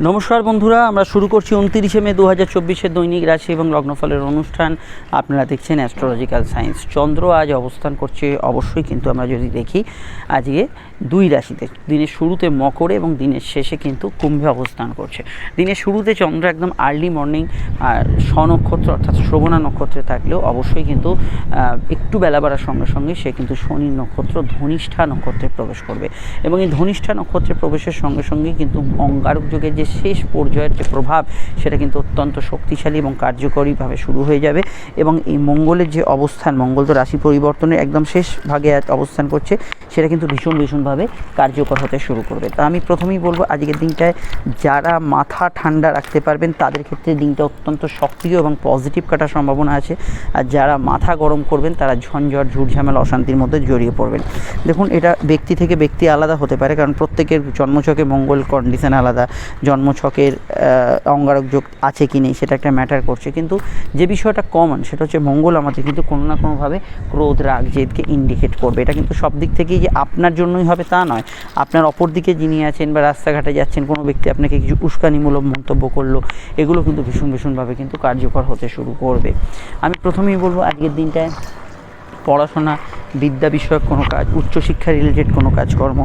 নমস্কার বন্ধুরা, আমরা শুরু করছি উনতিরিশে মে দু হাজার চব্বিশের দৈনিক রাশি এবং লগ্নফলের অনুষ্ঠান। আপনারা দেখছেন অ্যাস্ট্রোলজিক্যাল সায়েন্স চন্দ্র আজ অবস্থান করছে, অবশ্যই কিন্তু আমরা যদি দেখি, আজকে দুই রাশিতে, দিনের শুরুতে মকরে এবং দিনের শেষে কিন্তু কুম্ভে অবস্থান করছে। দিনের শুরুতে চন্দ্র একদম আর্লি মর্নিং আর স্বনক্ষত্র অর্থাৎ শ্রবণা নক্ষত্রে থাকলেও অবশ্যই কিন্তু একটু বেলা বাড়ার সঙ্গে সঙ্গে সে কিন্তু শনি নক্ষত্র, ধনিষ্ঠা নক্ষত্রে প্রবেশ করবে। এবং এই ধনিষ্ঠা নক্ষত্রে প্রবেশের সঙ্গে সঙ্গে কিন্তু অঙ্গারক যুগের যে শেষ পর্যায়ের যে প্রভাব, সেটা কিন্তু অত্যন্ত শক্তিশালী এবং কার্যকরীভাবে শুরু হয়ে যাবে এবং এই মঙ্গলের যে অবস্থান, মঙ্গল তো রাশি পরিবর্তনের একদম শেষ ভাগে অবস্থান করছে, সেটা কিন্তু ভীষণ ভীষণভাবে কার্যকর হতে শুরু করবে। তা আমি প্রথমেই বলব, আজকের দিনটায় যারা মাথা ঠান্ডা রাখতে পারবেন, তাদের ক্ষেত্রে দিনটা অত্যন্ত সক্রিয় এবং পজিটিভ কাটার সম্ভাবনা আছে। আর যারা মাথা গরম করবেন, তারা ঝঞ্ঝট, ঝুটঝামেলা, অশান্তির মধ্যে জড়িয়ে পড়বেন। দেখুন, এটা ব্যক্তি থেকে ব্যক্তি আলাদা হতে পারে, কারণ প্রত্যেকের জন্মচকে মঙ্গল কন্ডিশন আলাদা। জন্মছকের অঙ্গারক যোগ আছে কি নেই সেটা একটা ম্যাটার করছে। কিন্তু যে বিষয়টা কমন সেটা হচ্ছে মঙ্গল আমাদের কিন্তু কোনো না কোনোভাবে ক্রোধ, রাগ, জেদকে ইন্ডিকেট করবে। এটা কিন্তু সব দিক থেকেই যে আপনার জন্যই হবে তা নয়। আপনার অপর দিকে যিনি আছেন বা রাস্তাঘাটে যাচ্ছেন, কোনো ব্যক্তি আপনাকে কিছু উস্কানিমূলক মন্তব্য করল, এগুলো কিন্তু ভীষণ ভীষণভাবে কিন্তু কার্যকর হতে শুরু করবে। আমি প্রথমেই বলব আজকের দিনটায় পড়াশোনা, বিদ্যা বিষয়ক কোনো কাজ, উচ্চশিক্ষা রিলেটেড কোনো কাজকর্ম,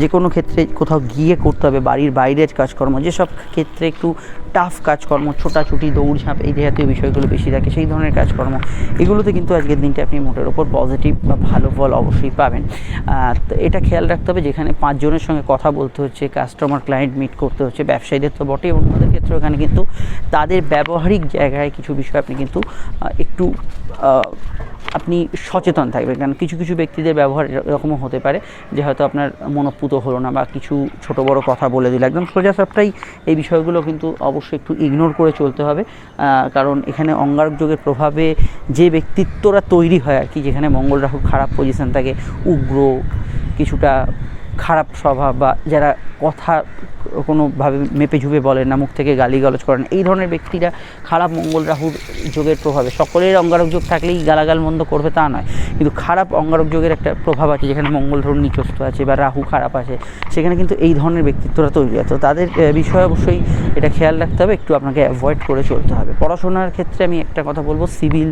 যে কোনো ক্ষেত্রে কোথাও গিয়ে করতে হবে, বাড়ির বাইরের কাজকর্ম যেসব ক্ষেত্রে একটু টাফ কাজকর্ম, ছোটাছুটি দৌড়ঝাঁপ এই জাতীয় বিষয়গুলো বেশি থাকে, সেই ধরনের কাজকর্ম, এগুলোতে কিন্তু আজকের দিনটা আপনি মোটের ওপর পজিটিভ বা ভালো ফল অবশ্যই পাবেন। এটা খেয়াল রাখতে হবে যেখানে পাঁচজনের সঙ্গে কথা বলতে হচ্ছে কাস্টমার ক্লায়েন্ট মিট করতে হচ্ছে, ব্যবসায়ীদের তো বটে আমাদের ক্ষেত্রে এখানে কিন্তু তাদের ব্যবহারিক জায়গায় কিছু বিষয় আপনি কিন্তু একটু সচেতন থাকবেন। কারণ কিছু কিছু ব্যক্তিদের ব্যবহার এরকমও হতে পারে যে হয়তো আপনার মনোপুত হলো না বা কিছু ছোট, বড় কথা বলে দিল। একদম সোজা সবটাই এই বিষয়গুলো কিন্তু অবশ্যই একটু ইগনোর করে চলতে হবে। কারণ এখানে অঙ্গারক যোগের প্রভাবে যে ব্যক্তিত্বরা তৈরি হয় আর কি, যেখানে মঙ্গল রাহু খারাপ পজিশন থাকে, উগ্র, কিছুটা খারাপ স্বভাব বা যারা কথা কোনোভাবে মেপে ঝুপে বলেন না, মুখ থেকে গালিগালাজ করেন, এই ধরনের ব্যক্তিরা খারাপ মঙ্গল রাহুর যোগের প্রভাবে, সকলের অঙ্গারক যোগ থাকলেই গালাগাল মন্দ করবে তা নয়, কিন্তু খারাপ অঙ্গারক যোগের একটা প্রভাব আছে, যেখানে মঙ্গল ধরুন নিচস্ত আছে বা রাহু খারাপ আছে, সেখানে কিন্তু এই ধরনের ব্যক্তিত্বরা তৈরি হয়। তো তাদের বিষয়ে অবশ্যই এটা খেয়াল রাখতে হবে, একটু আপনাকে অ্যাভয়েড করে চলতে হবে। পড়াশোনার ক্ষেত্রে আমি একটা কথা বলব সিভিল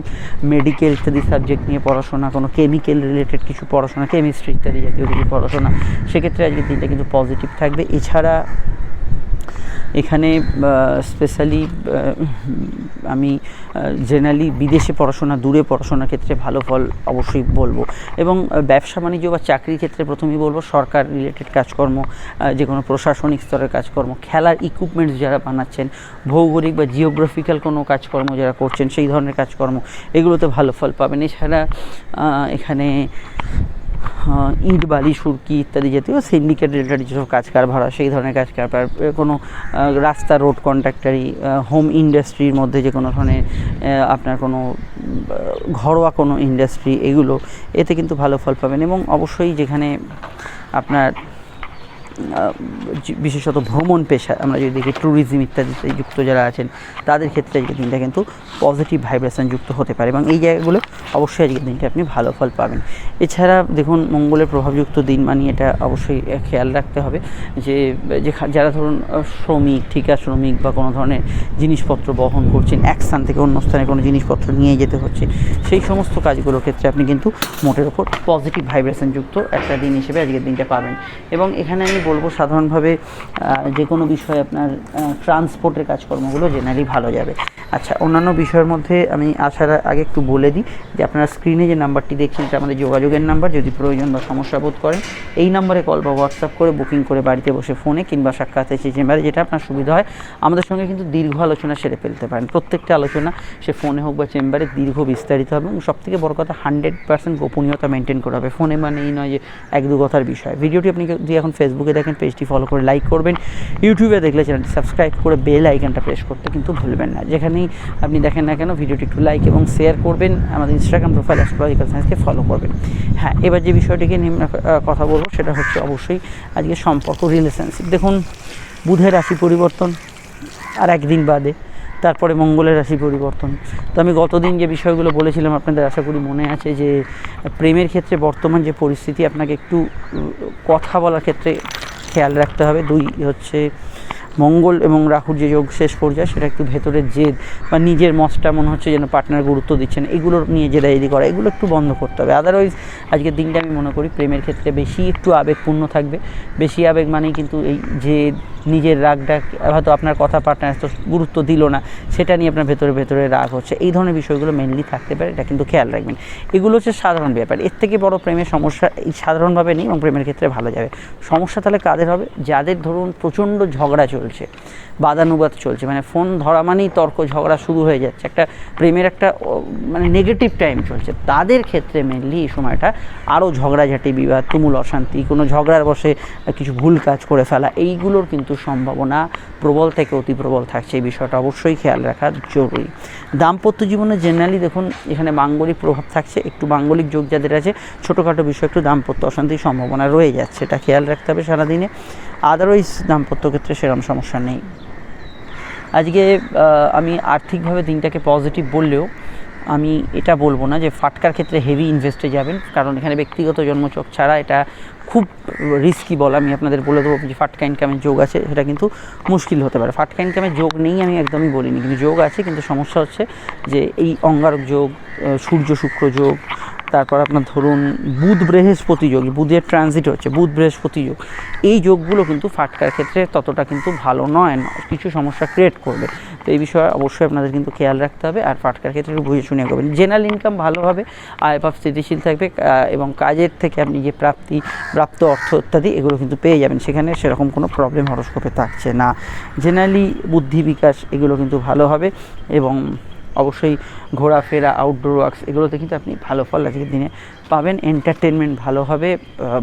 মেডিকেল ইত্যাদি সাবজেক্ট নিয়ে পড়াশোনা, কোনো কেমিক্যাল রিলেটেড কিছু পড়াশোনা কেমিস্ট্রি ইত্যাদি জাতীয় কিছু পড়াশোনা সেক্ষেত্রে আজকের দিনটা কিন্তু পজিটিভ থাকবে। এছাড়া এখানে স্পেশালি আমি জেনারেলি বিদেশে পড়াশোনা, দূরে পড়াশোনার ক্ষেত্রে ভালো ফল অবশ্যই বলব। এবং ব্যবসা বাণিজ্য বা চাকরির ক্ষেত্রে প্রথমেই বলব, সরকার রিলেটেড কাজকর্ম যে কোনো প্রশাসনিক স্তরের কাজকর্ম, খেলার ইকুইপমেন্টস যারা বানাচ্ছেন, ভৌগোলিক বা জিওগ্রাফিক্যাল কোনো কাজকর্ম যারা করছেন, সেই ধরনের কাজকর্ম, এগুলোতে ভালো ফল পাবেন। এছাড়া এখানে ইট, বালি, সুরকি ইত্যাদি জাতীয় সিন্ডিকেট রিলেটেড যেসব কাজ কারবার সেই ধরনের কাজ কারবার কোনো রাস্তা রোড কন্ট্রাক্টারি হোম ইন্ডাস্ট্রির মধ্যে যে কোনো ধরনের আপনার কোনো ঘরোয়া কোনো ইন্ডাস্ট্রি এগুলো, এতে কিন্তু ভালো ফল পাবেন এবং অবশ্যই যেখানে আপনার বিশেষত ভ্রমণ পেশা, আমরা যদি দেখি ট্যুরিজম ইত্যাদিতে যুক্ত যারা আছেন, তাদের ক্ষেত্রে আজকের দিনটা কিন্তু পজিটিভ ভাইব্রেশন যুক্ত হতে পারে এবং এই জায়গাগুলো অবশ্যই আজকের দিনটা আপনি ভালো ফল পাবেন। এছাড়া দেখুন, মঙ্গলের প্রভাবযুক্ত দিন মানে এটা অবশ্যই খেয়াল রাখতে হবে যে যারা ধরুন শ্রমিক, ঠিকা শ্রমিক বা কোনো ধরনের জিনিসপত্র বহন করছেন, এক স্থান থেকে অন্য স্থানে কোনো জিনিসপত্র নিয়ে যেতে হচ্ছে, সেই সমস্ত কাজগুলোর ক্ষেত্রে আপনি কিন্তু মোটের ওপর পজিটিভ ভাইব্রেশন যুক্ত একটা দিন হিসেবে আজকের দিনটা পাবেন। এবং এখানে আমি বলব, সাধারণভাবে যে কোনো বিষয়ে আপনার ট্রান্সপোর্টের কাজকর্মগুলো জেনারেলি ভালো যাবে। আচ্ছা অন্যান্য বিষয়ের মধ্যে আমি আসার আগে একটু বলে দিই যে আপনারা স্ক্রিনে যে নাম্বারটি দেখছেন, এটা আমাদের যোগাযোগের নাম্বার। যদি প্রয়োজন বা সমস্যা বোধ করেন, এই নাম্বারে কল বা হোয়াটসঅ্যাপ করে বুকিং করে বাড়িতে বসে ফোনে কিংবা সাক্ষাৎ এসে চেম্বারে যেটা আপনার সুবিধা হয়, আমাদের সঙ্গে কিন্তু দীর্ঘ আলোচনা সেরে ফেলতে পারেন। প্রত্যেকটা আলোচনা সে ফোনে হোক বা চেম্বারে দীর্ঘ বিস্তারিত হবে এবং সবথেকে বড় কথা হান্ড্রেড পার্সেন্ট গোপনীয়তা মেনটেন করা হবে। ফোনে মানে এই নয় যে এক দু কথার বিষয়। ভিডিওটি আপনি যদি এখন ফেসবুকে দেখেন, পেজটি ফলো করে লাইক করবেন। ইউটিউবে দেখলে চ্যানেলটি সাবস্ক্রাইব করে বেল আইকনটা প্রেস করতে কিন্তু ভুলবেন না। যেখানেই আপনি দেখেন না কেন, ভিডিওটি একটু লাইক এবং শেয়ার করবেন, আমাদের ইনস্টাগ্রাম প্রোফাইল অ্যাস্ট্রোলজিক্যাল সায়েন্সকে ফলো করবেন। হ্যাঁ এবার যে বিষয়টিকে নিয়ে কথা বলব, সেটা হচ্ছে অবশ্যই আজকে সম্পর্ক রিলেশনশিপ দেখুন, বুধের রাশি পরিবর্তন, আর একদিন বাদে তারপরে মঙ্গলের রাশি পরিবর্তন। তো আমি গতদিন যে বিষয়গুলো বলেছিলাম, আপনাদের আশা করি মনে আছে যে, প্রেমের ক্ষেত্রে বর্তমান যে পরিস্থিতি, আপনাকে একটু কথা বলার ক্ষেত্রে খেয়াল রাখতে হবে। দুই হচ্ছে, মঙ্গল এবং রাহুর যে যোগ শেষ পর্যায়ে, সেটা একটু ভেতরের জেদ বা নিজের মতটা মনে হচ্ছে যেন পার্টনার গুরুত্ব দিচ্ছেন এগুলোর নিয়ে জেদাজেদি করা, এগুলো একটু বন্ধ করতে হবে। আদারওয়াইজ আজকের দিনটা আমি মনে করি প্রেমের ক্ষেত্রে বেশি একটু আবেগপূর্ণ থাকবে। বেশি আবেগ মানেই কিন্তু এই যে নিজের রাগটা, হয়তো আপনার কথা পার্টনার তো গুরুত্ব দিল না, সেটা নিয়ে আপনার ভেতরে ভেতরে রাগ হচ্ছে। এই ধরনের বিষয়গুলো মেনলি থাকতে পারে, এটা কিন্তু খেয়াল রাখবেন। এগুলো হচ্ছে সাধারণ ব্যাপার। এর থেকে বড় প্রেমের সমস্যা এই সাধারণভাবে নেই এবং প্রেমের ক্ষেত্রে ভালো যাবে। সমস্যা তাহলে কাদের হবে? যাদের ধরুন প্রচণ্ড ঝগড়া চলছে, বাদানুবাদ চলছে মানে ফোন ধরা মানেই তর্ক, ঝগড়া শুরু হয়ে যাচ্ছে। একটা প্রেমের একটা মানে নেগেটিভ টাইম চলছে। তাদের ক্ষেত্রে মেনলি এই সময়টা আরও ঝগড়াঝাটি, বিবাদ, তুমুল অশান্তি, কোনো ঝগড়ার বসে কিছু ভুল কাজ করে ফেলা, এইগুলোর কিন্তু সম্ভাবনা প্রবল থেকে অতি প্রবল থাকছে, এই বিষয়টা অবশ্যই খেয়াল রাখা জরুরি। দাম্পত্য জীবনে জেনারেলি দেখুন, এখানে মাঙ্গলিক প্রভাব থাকছে, একটু মাঙ্গলিক যোগ যাদের আছে, ছোটোখাটো বিষয় একটু দাম্পত্য অশান্তির সম্ভাবনা রয়ে যাচ্ছে, এটা খেয়াল রাখতে হবে সারাদিনে। আদারওয়াইজ দাম্পত্য ক্ষেত্রে সেরকম সমস্যা নেই। আজকে আমি আর্থিকভাবে দিনটাকে পজিটিভ বললেও আমি এটা বলব না যে ফাটকার ক্ষেত্রে হেভি ইনভেস্টে যাবেন, কারণ এখানে ব্যক্তিগত জন্মচক ছাড়া এটা খুব রিস্কি বল আমি আপনাদের বলে দেবো যে ফাটকা ইনকামের যোগ আছে, সেটা কিন্তু মুশকিল হতে পারে। ফাটকা ইনকামের যোগ নেই আমি একদমই বলিনি, কিন্তু যোগ আছে, কিন্তু সমস্যা হচ্ছে যে এই অঙ্গারক যোগ সূর্য শুক্র যোগ তারপর আপনার ধরুন বুধ বৃহস্পতি যোগ, বুধের ট্রানজিট হচ্ছে, বুধ বৃহস্পতি যোগ। এই যোগগুলো কিন্তু ফাটকার ক্ষেত্রে ততটা কিন্তু ভালো নয় কিছু সমস্যা ক্রিয়েট করবে। তো এই বিষয়ে অবশ্যই আপনাদের কিন্তু খেয়াল রাখতে হবে আর ফাটকার ক্ষেত্রে বুঝে শুনে করবেন। জেনারেল ইনকাম ভালো হবে আয় ভাব স্থিতিশীল থাকবে এবং কাজের থেকে আপনি যে প্রাপ্তি, প্রাপ্ত অর্থ ইত্যাদি এগুলো কিন্তু পেয়ে যাবেন। সেখানে সেরকম কোনো প্রবলেম হরস্কোপে থাকছে না। জেনারেলি বুদ্ধি বিকাশ এগুলো কিন্তু ভালো হবে এবং অবশ্যই ঘোরাফেরা আউটডোর ওয়ার্কস এগুলোতে কিন্তু আপনি ভালো ফল আজকের দিনে পাবেন এন্টারটেনমেন্ট ভালো হবে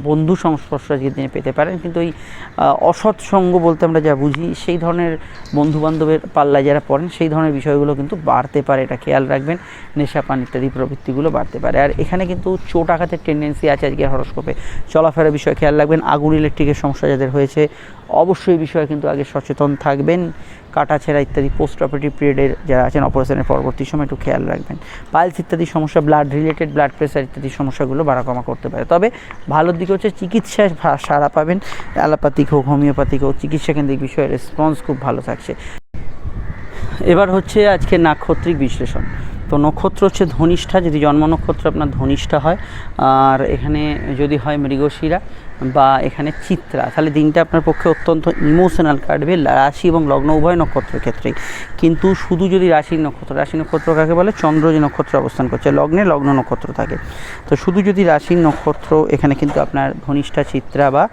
বন্ধু সংস্পর্শ আজকের দিনে পেতে পারেন। কিন্তু ওই অসৎ সঙ্গ বলতে আমরা যা বুঝি, সেই ধরনের বন্ধু বান্ধবের পাল্লায় যারা পড়েন, সেই ধরনের বিষয়গুলো কিন্তু বাড়তে পারে, এটা খেয়াল রাখবেন। নেশা পান ইত্যাদি প্রবৃত্তিগুলো বাড়তে পারে। আর এখানে কিন্তু চোট আঘাতের টেন্ডেন্সি আছে আজকের হরস্কোপে চলাফেরার বিষয়ে খেয়াল রাখবেন, আগুন ইলেকট্রিকের সমস্যা যাদের হয়েছে, অবশ্যই বিষয়ে কিন্তু আগে সচেতন থাকবেন। কাটা ছেঁড়া ইত্যাদি পোস্ট অপারেটিভ পিরিয়ডের যারা আছেন অপারেশনের পরবর্তী সময় একটু খেয়াল রাখবেন। পাইলস ইত্যাদি সমস্যা ব্লাড রিলেটেড ব্লাড প্রেশার ইত্যাদি সমস্যাগুলো বাড়াকমা করতে পারে। তবে ভালোর দিকে হচ্ছে চিকিৎসায় সারা পাবেন। অ্যালোপ্যাথিক হোক, হোমিওপ্যাথিক হোক চিকিৎসা কেন্দ্রিক বিষয়ে রেসপন্স খুব ভালো থাকছে। এবার হচ্ছে আজকে নাক্ষত্রিক বিশ্লেষণ। তো নক্ষত্র হচ্ছে ধনিষ্ঠা, যদি জন্ম নক্ষত্র আপনার ধনিষ্ঠা হয়, আর এখানে যদি হয় মৃগশিরা বা এখানে চিত্রা। তাহলে দিনটা আপনার পক্ষে অত্যন্ত ইমোশনাল কাটবে রাশি এবং লগ্ন উভয় নক্ষত্রের ক্ষেত্রেই। কিন্তু শুধু যদি রাশির নক্ষত্র, রাশি নক্ষত্র কাকে বলে? চন্দ্র যে নক্ষত্র অবস্থান করছে, লগ্নে লগ্ন নক্ষত্র থাকে। তো শুধু যদি রাশির নক্ষত্র, এখানে কিন্তু আপনার ঘনিষ্ঠা চিত্রা বা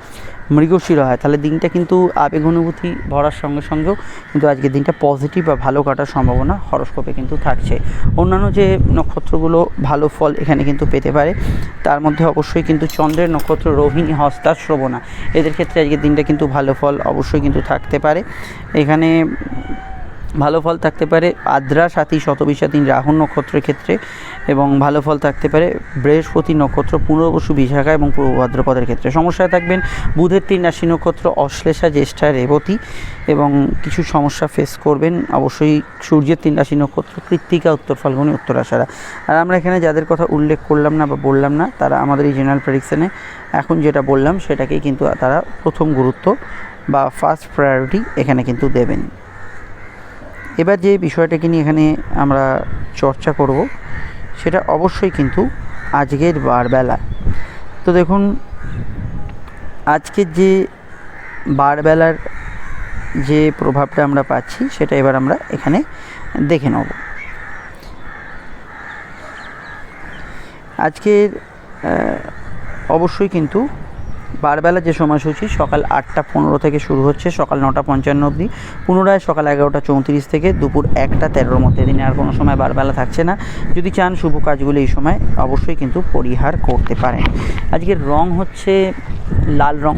মৃগশিরা হয়। তাহলে দিনটা কিন্তু আবেগ অনুভূতি ভরার সঙ্গে সঙ্গেও কিন্তু আজকের দিনটা পজিটিভ বা ভালো কাটার সম্ভাবনা হরস্কোপে কিন্তু থাকছে। অন্যান্য যে নক্ষত্রগুলো ভালো ফল এখানে কিন্তু পেতে পারে। তার মধ্যে অবশ্যই কিন্তু চন্দ্রের নক্ষত্র, রোহিণী, হস্তা, শ্রবণা। এদের ক্ষেত্রে আজকের দিনটা কিন্তু ভালো ফল অবশ্যই কিন্তু থাকতে পারে। এখানে ভালো ফল থাকতে পারে আদ্রা সাথী শতবিশাতীন রাহু নক্ষত্রের ক্ষেত্রে এবং ভালো ফল থাকতে পারে বৃহস্পতি নক্ষত্র পুনর্বসু বিশাখা এবং পূর্ব ভাদ্রপদের ক্ষেত্রে। সমস্যায় থাকবেন বুধের তিন রাশি নক্ষত্র অশ্লেষা, জ্যেষ্ঠা, রেবতী এবং কিছু সমস্যা ফেস করবেন। অবশ্যই সূর্যের তিন রাশি নক্ষত্র কৃত্তিকা, উত্তর ফাল্গুনি উত্তর আষাঢ়া আর আমরা এখানে যাদের কথা উল্লেখ করলাম না বা বললাম না, তারা আমাদের এই জেনারেল প্রেডিকশনে এখন যেটা বললাম সেটাকেই কিন্তু তারা প্রথম গুরুত্ব বা ফার্স্ট প্রায়োরিটি এখানে কিন্তু দেবেন। এবার যে বিষয়টাকে নিয়ে এখানে আমরা চর্চা করব, সেটা অবশ্যই কিন্তু আজকের বারবেলা। তো দেখুন, আজকের যে বারবেলার যে প্রভাবটা আমরা পাচ্ছি, সেটা এবার আমরা এখানে দেখে নেব। আজকের অবশ্যই কিন্তু বারবেলা যে সময়সূচি সকাল আটটা পনেরো থেকে শুরু হচ্ছে, সকাল নটা পঞ্চান্ন অবধি। পুনরায় সকাল এগারোটা চৌত্রিশ থেকে দুপুর একটা তেরোর মধ্যে। দিনে আর কোনো সময় বারবেলা থাকছে না। যদি চান শুভ কাজগুলো এই সময়, অবশ্যই কিন্তু পরিহার করতে পারেন। আজকের রং হচ্ছে লাল রং।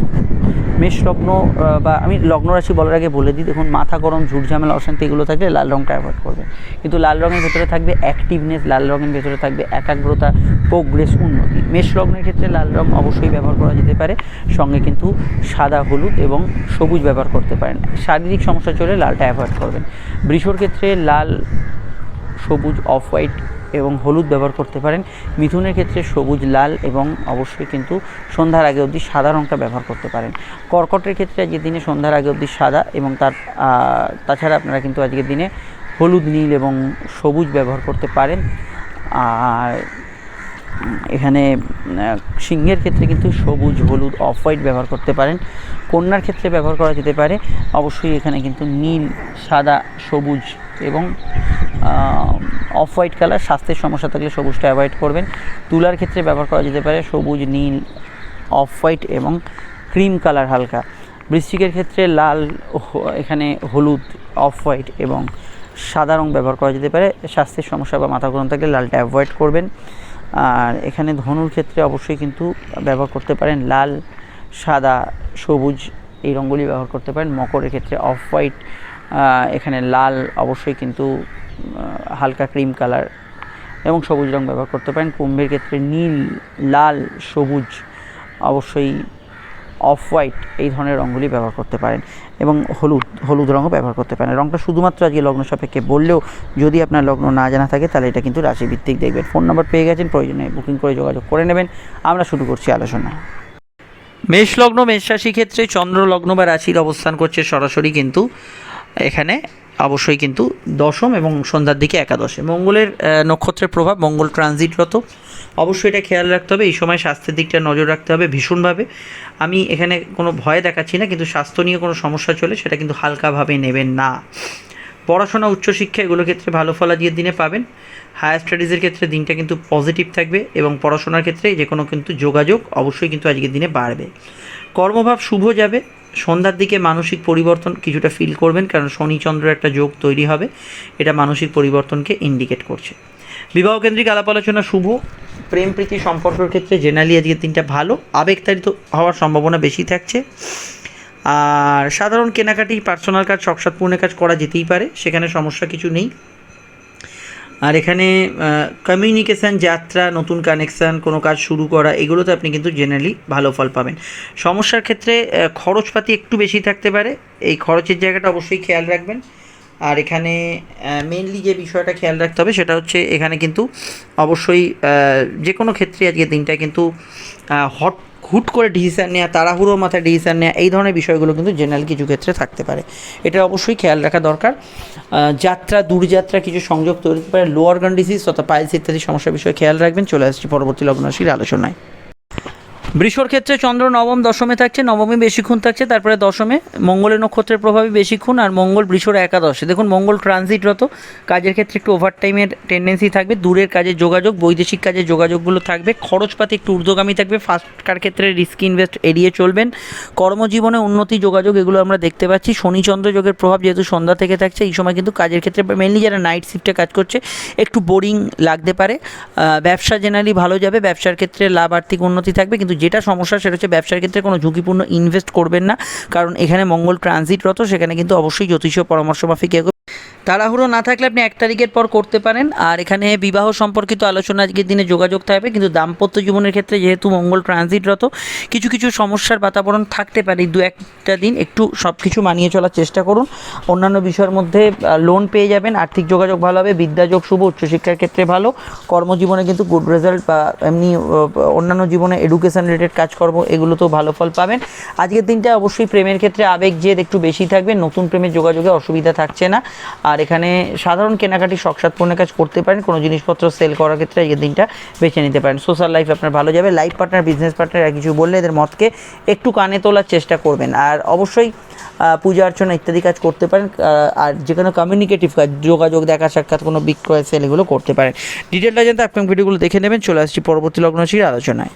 মেষ লগ্ন বা আমি লগ্ন রাশি বলার আগে বলে দিই, দেখুন, মাথা গরম, ঝুট ঝামেলা, অশান্তি, এগুলো থাকলে লাল রংটা অ্যাভয়েড করবে। কিন্তু লাল রঙের ভেতরে থাকবে অ্যাক্টিভনেস লাল রঙের ভেতরে থাকবে একাগ্রতা প্রোগ্রেস উন্নতি। মেষ লগ্নের ক্ষেত্রে লাল রং অবশ্যই ব্যবহার করা যেতে পারে, সঙ্গে কিন্তু সাদা, হলুদ এবং সবুজ ব্যবহার করতে পারেন। শারীরিক সমস্যা চলে লালটা অ্যাভয়েড করবেন। বৃষর ক্ষেত্রে লাল, সবুজ অফ হোয়াইট এবং হলুদ ব্যবহার করতে পারেন। মিথুনের ক্ষেত্রে সবুজ, লাল এবং অবশ্যই কিন্তু সন্ধ্যার আগে অবধি সাদা রঙটা ব্যবহার করতে পারেন। কর্কটের ক্ষেত্রে আজকের দিনে সন্ধ্যার আগে অবধি সাদা এবং তার তাছাড়া আপনারা কিন্তু আজকের দিনে হলুদ, নীল এবং সবুজ ব্যবহার করতে পারেন। আর এখানে সিংহের ক্ষেত্রে কিন্তু সবুজ, হলুদ অফ হোয়াইট ব্যবহার করতে পারেন। কন্যার ক্ষেত্রে ব্যবহার করা যেতে পারে। অবশ্যই এখানে কিন্তু নীল, সাদা, সবুজ এবং অফ হোয়াইট কালার। স্বাস্থ্যের সমস্যা থাকলে সবুজটা অ্যাভয়েড করবেন। তুলার ক্ষেত্রে ব্যবহার করা যেতে পারে সবুজ, নীল অফ হোয়াইট এবং ক্রিম কালার হালকা। বৃশ্চিকের ক্ষেত্রে লাল এখানে হলুদ অফ হোয়াইট এবং সাদা রং ব্যবহার করা যেতে পারে। স্বাস্থ্যের সমস্যা বা মাথা গরম থাকলে লালটা অ্যাভয়েড করবেন। আর এখানে ধনুর ক্ষেত্রে অবশ্যই কিন্তু ব্যবহার করতে পারেন লাল, সাদা, সবুজ এই রঙগুলি ব্যবহার করতে পারেন। মকরের ক্ষেত্রে অফ হোয়াইট এখানে লাল অবশ্যই কিন্তু হালকা ক্রিম কালার এবং সবুজ রং ব্যবহার করতে পারেন। কুম্ভের ক্ষেত্রে নীল, লাল, সবুজ অবশ্যই অফ হোয়াইট এই ধরনের রঙগুলি ব্যবহার করতে পারেন এবং হলুদ হলুদ রঙও ব্যবহার করতে পারেন। রঙটা শুধুমাত্র আজকে লগ্ন সাপেক্ষে বললেও যদি আপনার লগ্ন না জানা থাকে তাহলে এটা কিন্তু রাশিভিত্তিক দেখবেন। ফোন নাম্বার পেয়ে গেছেন, প্রয়োজনে বুকিং করে যোগাযোগ করে নেবেন। আমরা শুরু করছি আলোচনা। মেষ লগ্ন, মেষ রাশি ক্ষেত্রে চন্দ্র লগ্ন বা রাশির অবস্থান করছে সরাসরি কিন্তু এখানে। অবশ্যই কিন্তু দশম এবং সন্ধ্যার দিকে একাদশে। মঙ্গলের নক্ষত্রের প্রভাব, মঙ্গল ট্রানজিটরত। অবশ্যই এটা খেয়াল রাখতে হবে, এই সময় স্বাস্থ্যের দিকটা নজর রাখতে হবে ভীষণভাবে। আমি এখানে কোনো ভয় দেখাচ্ছি না, কিন্তু স্বাস্থ্য নিয়ে কোনো সমস্যা চলে সেটা কিন্তু হালকাভাবে নেবেন না। পড়াশোনা, উচ্চশিক্ষা এগুলোর ক্ষেত্রে ভালো ফল আজকের দিনে পাবেন। হায়ার স্টাডিজের ক্ষেত্রে দিনটা কিন্তু পজিটিভ থাকবে এবং পড়াশোনার ক্ষেত্রে যে কোনো কিন্তু যোগাযোগ অবশ্যই কিন্তু আজকের দিনে বাড়বে। কর্মভাব শুভ যাবে সন্ধ্যার দিকে মানসিক পরিবর্তন কিছুটা ফিল করবেন, কারণ শনি চন্দ্র একটা যোগ তৈরি হবে। এটা মানসিক পরিবর্তনকে ইন্ডিকেট করছে। বিবাহ কেন্দ্রিক আলাপ আলোচনা শুভ। প্রেম, প্রীতি, সম্পর্কের ক্ষেত্রে জেনারেলি আজকের দিনটা ভালো। আবেগতাড়িত হওয়ার সম্ভাবনা বেশি থাকছে। আর সাধারণ কেনাকাটি পার্সোনাল কাজ শখসাদ কাজ করা যেতেই পারে। সেখানে সমস্যা কিছু নেই। আর এখানে কমিউনিকেশান যাত্রা, নতুন কানেকশান কোনো কাজ শুরু করা, এগুলোতে আপনি কিন্তু জেনারেলি ভালো ফল পাবেন। সমস্যার ক্ষেত্রে খরচপাতি একটু বেশি থাকতে পারে। এই খরচের জায়গাটা অবশ্যই খেয়াল রাখবেন। আর এখানে মেনলি যে বিষয়টা খেয়াল রাখতে হবে সেটা হচ্ছে, এখানে কিন্তু অবশ্যই যে কোনো ক্ষেত্রে আজকে দিনটা কিন্তু হট হুট করে ডিসিশান নেওয়া তাড়াহুড়োর মাথায় ডিসিশান নেওয়া এই ধরনের বিষয়গুলো কিন্তু জেনারেল কিছু ক্ষেত্রে থাকতে পারে। এটা অবশ্যই খেয়াল রাখা দরকার। যাত্রা, দূরযাত্রা, কিছু সংযোগ তৈরি পারে লোয়ার অর্গান ডিসিজ তথা পাইলস ইত্যাদি সমস্যার বিষয়ে খেয়াল রাখবেন। চলে আসছি পরবর্তী লগ্নরাশির আলোচনায়। বৃষর ক্ষেত্রে চন্দ্র নবম দশমে থাকছে, নবমে বেশিক্ষণ থাকছে, তারপরে দশমে মঙ্গলের নক্ষত্রের প্রভাবে বেশিক্ষণ আর মঙ্গল বৃষর একাদশে। দেখুন, মঙ্গল ট্রানজিটরত কাজের ক্ষেত্রে একটু ওভার টাইমের টেন্ডেন্সি থাকবে, দূরের কাজের যোগাযোগ, বৈদেশিক কাজের যোগাযোগগুলো থাকবে, খরচপাতি একটু ঊর্ধ্বগামী থাকবে ফার্স্ট কার ক্ষেত্রে রিস্ক ইনভেস্ট এড়িয়ে চলবেন। কর্মজীবনে উন্নতি, যোগাযোগ, এগুলো আমরা দেখতে পাচ্ছি। শনিচন্দ্র যোগের প্রভাব যেহেতু সন্ধ্যা থেকে থাকছে, এই সময় কিন্তু কাজের ক্ষেত্রে মেনলি যারা নাইট শিফটে কাজ করছে, একটু বোরিং লাগতে পারে। ব্যবসা জেনারেলি ভালো যাবে, ব্যবসার ক্ষেত্রে লাভ আর্থিক উন্নতি থাকবে, কিন্তু যেটা সমস্যা সেটা হচ্ছে ব্যবসার ক্ষেত্রে কোনো ঝুঁকিপূর্ণ ইনভেস্ট করবেন না। কারণ এখানে মঙ্গল ট্রানজিটরত সেখানে কিন্তু অবশ্যই জ্যোতিষীয় পরামর্শ মাফিক তাড়াহুড়ো না থাকলে আপনি এক তারিখের পর করতে পারেন। আর এখানে বিবাহ সম্পর্কিত আলোচনা আজকের দিনে যোগাযোগ থাকবে। কিন্তু দাম্পত্য জীবনের ক্ষেত্রে যেহেতু মঙ্গল ট্রানজিটরত, কিছু কিছু সমস্যার বাতাবরণ থাকতে পারে। দু একটা দিন একটু সব কিছু মানিয়ে চলার চেষ্টা করুন। অন্যান্য বিষয়ের মধ্যে লোন পেয়ে যাবেন। আর্থিক যোগাযোগ ভালো হবে, বিদ্যাযোগ শুভ, উচ্চশিক্ষার ক্ষেত্রে ভালো। কর্মজীবনে কিন্তু গুড রেজাল্ট বা এমনি অন্যান্য জীবনে এডুকেশন রিলেটেড কাজকর্ম, এগুলোতেও ভালো ফল পাবেন। আজকের দিনটা অবশ্যই প্রেমের ক্ষেত্রে আবেগ, জেদ একটু বেশি থাকবে। নতুন প্রেমের যোগাযোগে অসুবিধা থাকছে না। আর এখানে সাধারণ কেনাকাটি শখসাদ কাজ করতে পারেন, কোনো জিনিসপত্র সেল করার ক্ষেত্রে এই দিনটা বেছে নিতে পারেন। সোশ্যাল লাইফ আপনার ভালো যাবে লাইফ পার্টনার বিজনেস পার্টনার আর কিছু বললে এদের মতকে একটু কানে তোলার চেষ্টা করবেন। আর অবশ্যই পূজা অর্চনা ইত্যাদি কাজ করতে পারেন আর যে কোনো কমিউনিকেটিভ কাজ, যোগাযোগ, দেখা, সাক্ষাৎ, কোনো বিক্রয় সেল এগুলো করতে পারেন। ডিটেলটা জানতে আপনি ভিডিওগুলো দেখে নেবেন, চলে আসছি পরবর্তী লগ্নশীল আলোচনায়।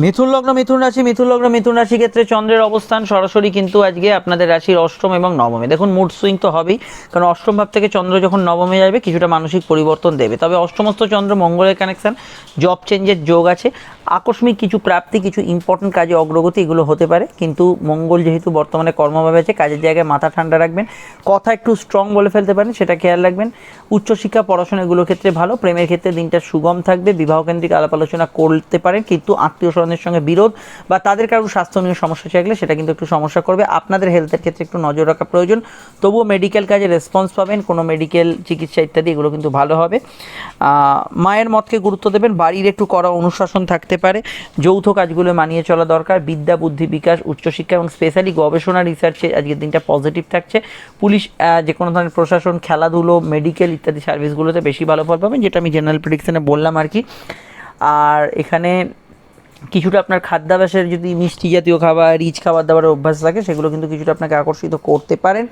মিথুন লগ্ন, মিথুন রাশি, মিথুন লগ্ন, মিথুন রাশি ক্ষেত্রে চন্দ্রের অবস্থান সরাসরি কিন্তু আজকে আপনাদের রাশির অষ্টম এবং নবমে। দেখুন মুড সুইং তো হবেই, কারণ অষ্টম ভাব থেকে চন্দ্র যখন নবমে যাবে, কিছুটা মানসিক পরিবর্তন দেবে। তবে অষ্টমস্ত চন্দ্র মঙ্গলের কানেকশন জব চেঞ্জের যোগ আছে, আকস্মিক কিছু প্রাপ্তি, কিছু ইম্পর্টেন্ট কাজে অগ্রগতি এগুলো হতে পারে, কিন্তু মঙ্গল যেহেতু বর্তমানে কর্মভাবে আছে, কাজের জায়গায় মাথা ঠান্ডা রাখবেন, কথা একটু স্ট্রং বলে ফেলতে পারেন, সেটা খেয়াল রাখবেন। উচ্চশিক্ষা, পড়াশোনা এগুলোর ক্ষেত্রে ভালো, প্রেমের ক্ষেত্রে দিনটা সুগম থাকবে বিবাহ কেন্দ্রিক আলাপ আলোচনা করতে পারেন, কিন্তু আত্মীয় স্বজন সঙ্গে বিরোধ বা তাদের কারোর স্বাস্থ্য নিয়ে সমস্যা থাকলে সেটা কিন্তু একটু সমস্যা করবে। আপনাদের হেলথের ক্ষেত্রে একটু নজর রাখা প্রয়োজন। তবুও মেডিকেল কাজে রেসপন্স পাবেন, কোনো মেডিকেল চিকিৎসা ইত্যাদি এগুলো কিন্তু ভালো হবে। মায়ের মতকে গুরুত্ব দেবেন, বাড়ির একটু করা অনুশাসন থাকতে পারে। যৌথ কাজগুলো মানিয়ে চলা দরকার, বিদ্যা, বুদ্ধি বিকাশ, উচ্চশিক্ষা এবং স্পেশালি গবেষণা রিসার্চে আজকের দিনটা পজিটিভ থাকছে। পুলিশ যে কোনো ধরনের প্রশাসন, খেলাধুলো মেডিকেল ইত্যাদি সার্ভিসগুলোতে বেশি ভালো ফল পাবেন, যেটা আমি জেনারেল প্রেডিকশনে বললাম আর কি। আর এখানে কিছুটা আপনার খাদ্যাভ্যাসের যদি মিষ্টি জাতীয় খাবার, রিচ খাবার দাবার অভ্যাস থাকে, সেগুলো কিন্তু কিছুটা আপনাকে আকর্ষিত করতে পারেন।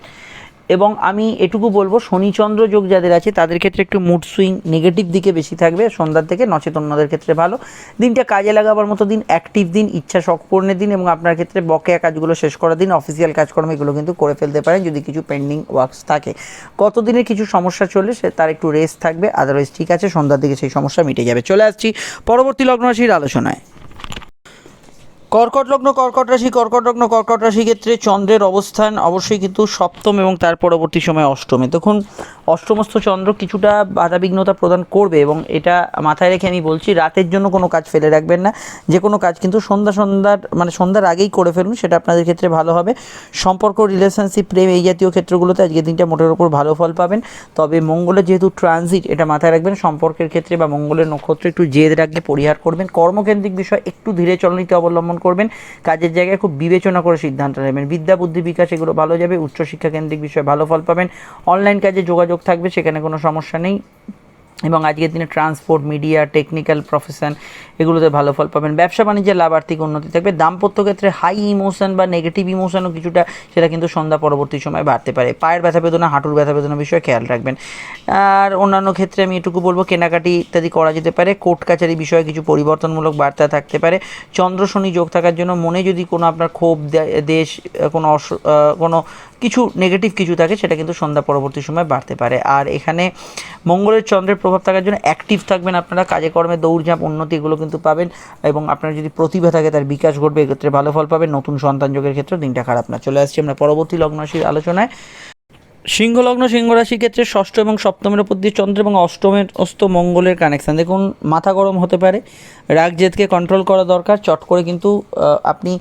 এবং আমি এটুকু বলব, শনিচন্দ্র যোগ যাদের আছে, তাদের ক্ষেত্রে একটু মুড সুইং নেগেটিভ দিকে বেশি থাকবে। সন্ধ্যার থেকে নচেত অন্যদের ক্ষেত্রে ভালো। দিনটা কাজে লাগাবার মতো দিন অ্যাক্টিভ দিন, ইচ্ছা শখ পূরণের দিন এবং আপনার ক্ষেত্রে বকেয়া কাজগুলো শেষ করার দিন অফিসিয়াল কাজকর্ম এগুলো কিন্তু করে ফেলতে পারেন যদি কিছু পেন্ডিং ওয়ার্কস থাকে। কতদিনের কিছু সমস্যা চললে সে তার একটু রেস্ট থাকবে আদারওয়াইজ ঠিক আছে, সন্ধ্যার দিকে সেই সমস্যা মিটে যাবে। চলে আসছি পরবর্তী লগ্ন রাশির আলোচনায়। কর্কট লগ্ন, কর্কট রাশি, কর্কট লগ্ন, কর্কট রাশি ক্ষেত্রে চন্দ্রের অবস্থান অবশ্যই কিন্তু সপ্তম এবং তার পরবর্তী সময় অষ্টমে। দেখুন, অষ্টমস্থ চন্দ্র কিছুটা বাধাবিঘ্নতা প্রদান করবে এবং এটা মাথায় রেখে আমি বলছি, রাতের জন্য কোনো কাজ ফেলে রাখবেন না। যে কোনো কাজ কিন্তু সন্ধ্যা, সন্ধ্যার মানে সন্ধ্যার আগেই করে ফেলুন, সেটা আপনাদের ক্ষেত্রে ভালো হবে। সম্পর্ক রিলেশনশিপ প্রেম এই জাতীয় ক্ষেত্রগুলোতে আজকের দিনটা মোটের ওপর ভালো ফল পাবেন। তবে মঙ্গলের যেহেতু ট্রানজিট এটা মাথায় রাখবেন, সম্পর্কের ক্ষেত্রে বা মঙ্গলের নক্ষত্র একটু জেদ রাখলে পরিহার করবেন। কর্মকেন্দ্রিক বিষয় একটু ধীরে চলনীতি অবলম্বন করবেন, কাজের জায়গায় খুব বিবেচনা করে সিদ্ধান্ত নেবেন। বিদ্যা, বুদ্ধি, বিকাশ, এগুলো ভালো যাবে, উচ্চশিক্ষা কেন্দ্রিক বিষয়ে ভালো ফল পাবেন। অনলাইন কাজে যোগাযোগ থাকবে, সেখানে কোনো সমস্যা নেই। এবং আজকের দিনে ট্রান্সপোর্ট মিডিয়া টেকনিক্যাল প্রফেশন এগুলোতে ভালো ফল পাবেন। ব্যবসা বাণিজ্যে লাভ আর্থিক উন্নতি থাকবে। দাম্পত্য ক্ষেত্রে হাই ইমোশন বা নেগেটিভ ইমোশনও কিছুটা সেটা কিন্তু সন্ধ্যা পরবর্তী সময় বাড়তে পারে। পায়ের ব্যথা বেদনা, হাঁটুর ব্যথা বেদনা বিষয়ে খেয়াল রাখবেন। আর অন্যান্য ক্ষেত্রে আমি এটুকু বলব, কেনাকাটি ইত্যাদি করা যেতে পারে। কোর্ট কাছারি বিষয়ে কিছু পরিবর্তনমূলক বার্তা থাকতে পারে। চন্দ্র শনি যোগ থাকার জন্য মনে যদি কোনো আপনার ক্ষোভ দেশ, কোনো কোনো কিছু নেগেটিভ কিছু থাকে, সেটা কিন্তু সন্ধ্যা পরবর্তী সময় বাড়তে পারে। আর এখানে মঙ্গলের চন্দ্রের প্রভাব থাকার জন্য অ্যাক্টিভ থাকবেন আপনারা, কাজে কর্মে দৌড়ঝাঁপ, উন্নতি এগুলো কিন্তু পাবেন। এবং আপনার যদি প্রতিভা থাকে, তার বিকাশ ঘটবে, এক্ষেত্রে ভালো ফল পাবেন। নতুন সন্তান যোগের ক্ষেত্রে দিনটা খারাপ না। চলে আসছি আমরা পরবর্তী লগ্নরাশির আলোচনায়। সিংহ লগ্ন, সিংহ রাশির ক্ষেত্রে ষষ্ঠ এবং সপ্তমের উপর দিয়ে চন্দ্র এবং অষ্টমের অস্ত মঙ্গলের কানেকশান দেখুন, মাথা গরম হতে পারে। রাগ জেদকে কন্ট্রোল করা দরকার। চট করে কিন্তু আপনি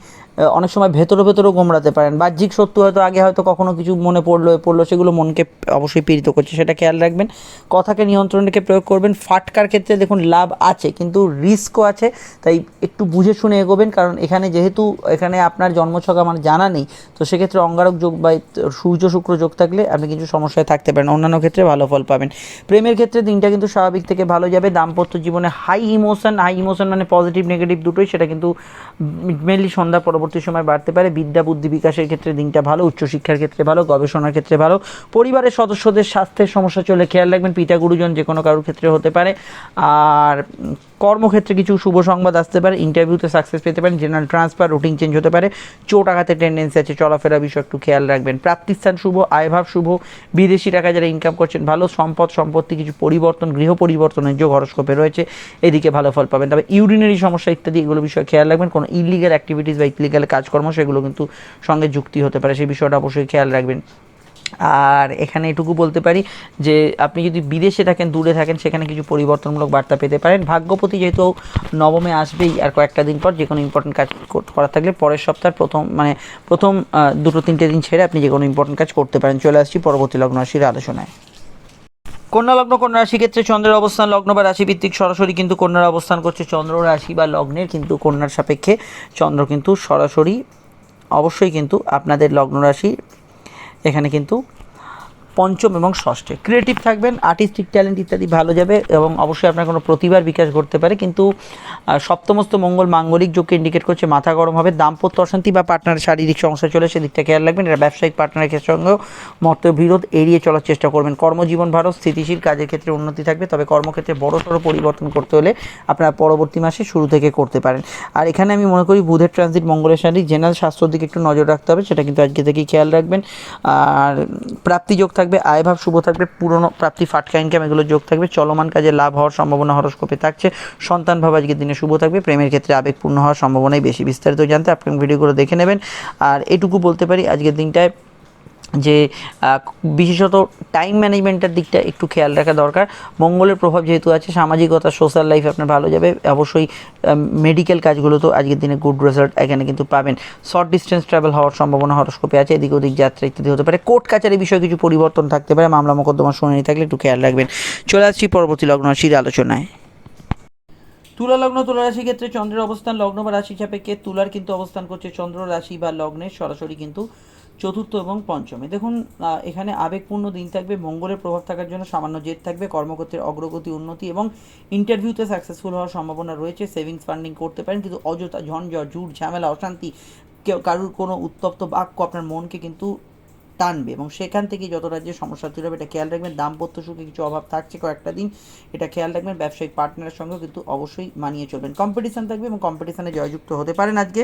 অনেক সময় ভেতরে ভেতরেও গোমড়াতে পারেন। বাহ্যিক সত্য হয়তো আগে হয়তো কখনো কিছু মনে পড়ল পড়ল, সেগুলো মনকে অবশ্যই পীড়িত করছে, সেটা খেয়াল রাখবেন। কথাকে নিয়ন্ত্রণ রেখে প্রয়োগ করবেন। ফাটকার ক্ষেত্রে দেখুন, লাভ আছে, কিন্তু রিস্কও আছে। তাই একটু বুঝে শুনে এগোবেন, কারণ এখানে যেহেতু, এখানে আপনার জন্মছক আমার জানা নেই, তো সেক্ষেত্রে অঙ্গারক যোগ বা সূর্য শুক্র যোগ থাকলে আপনি কিছু সমস্যায় থাকতে পারেন। অন্যান্য ক্ষেত্রে ভালো ফল পাবেন। প্রেমের ক্ষেত্রে দিনটা কিন্তু স্বাভাবিক থেকে ভালো যাবে। দাম্পত্য জীবনে হাই ইমোশন হাই ইমোশন মানে পজিটিভ নেগেটিভ দুটোই, সেটা কিন্তু মেনলি সন্ধ্যা পরবর্তী সময় বাড়তে পারে। বিদ্যা, বুদ্ধি বিকাশের ক্ষেত্রে দিনটা ভালো, উচ্চশিক্ষার ক্ষেত্রে ভালো, গবেষণার ক্ষেত্রে ভালো। পরিবারের সদস্যদের স্বাস্থ্যের সমস্যা চলে খেয়াল রাখবেন। পিতা, গুরুজন যে কোনো কারোর ক্ষেত্রে হতে পারে। আর কর্মক্ষেত্রে কিছু শুভ সংবাদ আসতে পারে। ইন্টারভিউতে সাকসেস পেতে পারেন। জেনারেল ট্রান্সফার রুটিন চেঞ্জ হতে পারে। চোট আঘাতের টেন্ডেন্সি আছে। চলাফেরা বিষয় একটু খেয়াল রাখবেন। প্রাপ্তিস্থান শুভ, আয়ভাব শুভ। বিদেশি টাকা যারা ইনকাম করছেন, ভালো সম্পদ, সম্পত্তি, কিছু পরিবর্তন, গৃহ পরিবর্তনের যোগ হরস্কোপে রয়েছে। এদিকে ভালো ফল পাবেন। তবে ইউরিনারি সমস্যা ইত্যাদি, এগুলো বিষয়ে খেয়াল রাখবেন। কোনো ইলিগাল অ্যাক্টিভিটিস বা ইলিগাল কাজকর্ম সেগুলো কিন্তু সঙ্গে যুক্তি হতে পারে, সেই বিষয়টা অবশ্যই খেয়াল রাখবেন। আর এখানে এটুকু বলতে পারি যে, আপনি যদি বিদেশে থাকেন, দূরে থাকেন, সেখানে কিছু পরিবর্তনমূলক বার্তা পেতে পারেন। ভাগ্যপতি যেহেতু নবমে আসবেই আর কয়েকটা দিন পর যে কোনো ইম্পর্টেন্ট কাজ কর- থাকলে পরের সপ্তাহের প্রথম মানে প্রথম দুটো, তিনটে দিন ছেড়ে আপনি যে কোনো ইম্পর্টেন্ট কাজ করতে পারেন। চলে আসছি পরবর্তী লগ্ন রাশির আলোচনায়। কন্যা লগ্ন, কন্যা রাশি ক্ষেত্রে চন্দ্রের অবস্থান, লগ্ন বা রাশি ভিত্তিক সরাসরি কিন্তু কন্যার অবস্থান করছে চন্দ্র রাশি বা লগ্নের, কিন্তু কন্যার সাপেক্ষে চন্দ্র কিন্তু সরাসরি অবশ্যই কিন্তু আপনাদের লগ্ন রাশি, এখানে কিন্তু পঞ্চম এবং ষষ্ঠে। ক্রিয়েটিভ থাকবেন আর্টিস্টিক ট্যালেন্ট ইত্যাদি ভালো যাবে এবং অবশ্যই আপনার কোনো প্রতিভার বিকাশ ঘটতে পারে। কিন্তু সপ্তমস্ত মঙ্গল মাঙ্গলিক যোগকে ইন্ডিকেট করছে মাথা গরম হবে, দাম্পত্য অশান্তি বা পার্টনারের শারীরিক সমস্যা চলে সেদিকটা খেয়াল রাখবেন। এটা ব্যবসায়িক পার্টনারের সঙ্গেও মতবিরোধ এড়িয়ে চলার চেষ্টা করবেন। কর্মজীবন ভালো, স্থিতিশীল, কাজের ক্ষেত্রে উন্নতি থাকবে, তবে কর্মক্ষেত্রে বড় সড়ো পরিবর্তন করতে হলে আপনারা পরবর্তী মাসে শুরু থেকে করতে পারেন। আর এখানে আমি মনে করি বুধের ট্রানজিট মঙ্গলের শারীরিক জেনারেল স্বাস্থ্যের দিকে একটু নজর রাখতে হবে, সেটা কিন্তু আজকে থেকেই খেয়াল রাখবেন। আর প্রাপ্তি যোগ থাকবে আয়ভাব শুভ থাকবে, পুরনো প্রাপ্তি ফাটকা ইনকাম এগুলো যোগ থাকবে, চলমান কাজে লাভ হওয়ার সম্ভাবনা হরস্কোপে থাকছে, সন্তান ভাব আজকের দিনে শুভ থাকবে, প্রেমের ক্ষেত্রে আবেগপূর্ণ হওয়ার সম্ভাবনাই বেশি। বিস্তারিত জানতে আপনি ভিডিওগুলো দেখে নেবেন। আর এটুকু বলতে পারি, আজকের দিনটায় যে বিশেষত টাইম ম্যানেজমেন্টের দিকটা একটু খেয়াল রাখা দরকার। মঙ্গলের প্রভাব যেহেতু আছে, সামাজিকতা সোশ্যাল লাইফ আপনার ভালো যাবে। অবশ্যই মেডিকেল কাজগুলো তো আজকের দিনে গুড রেজাল্ট এখানে কিন্তু পাবেন। শর্ট ডিস্টেন্স ট্রাভেল হওয়ার সম্ভাবনা হরস্কোপে আছে, এদিক ওদিক যাত্রা ইত্যাদি হতে পারে। কোর্ট কাচারি বিষয়ে কিছু পরিবর্তন থাকতে পারে, মামলা মোকদ্দমা শুনানি থাকলে একটু খেয়াল রাখবেন। চলে আসছি পরবর্তী লগ্ন রাশির আলোচনায়। তুলা লগ্ন, তুলা রাশি ক্ষেত্রে চন্দ্রের অবস্থান, লগ্ন বা রাশি সাপেক্ষে তুলার কিন্তু অবস্থান করছে চন্দ্র, রাশি বা লগ্নের সরাসরি কিন্তু চতুর্থ এবং পঞ্চমে। দেখুন এখানে আবেগপূর্ণ দিন থাকবে, মঙ্গলের প্রভাব থাকার জন্য সামান্য জেদ থাকবে, কর্মক্ষেত্রের অগ্রগতি উন্নতি এবং ইন্টারভিউতে সাকসেসফুল হওয়ার সম্ভাবনা রয়েছে সেভিংস ফান্ডিং করতে পারেন, কিন্তু অযথা ঝঞ্ঝট জুট ঝামেলা, অশান্তি কারুর কোনো উত্তপ্ত বাক্য আপনার মনকে কিন্তু টানবে এবং সেখান থেকে যত রাজ্যের সমস্যা তৈরি হবে, এটা খেয়াল রাখবেন, দাম্পত্য সুখে কিছু অভাব থাকছে কয়েকটা দিন, এটা খেয়াল রাখবেন, ব্যবসায়িক পার্টনারের সঙ্গেও কিন্তু অবশ্যই মানিয়ে চলবেন। কম্পিটিশান থাকবে এবং কম্পিটিশানে জয়যুক্ত হতে পারেন আজকে।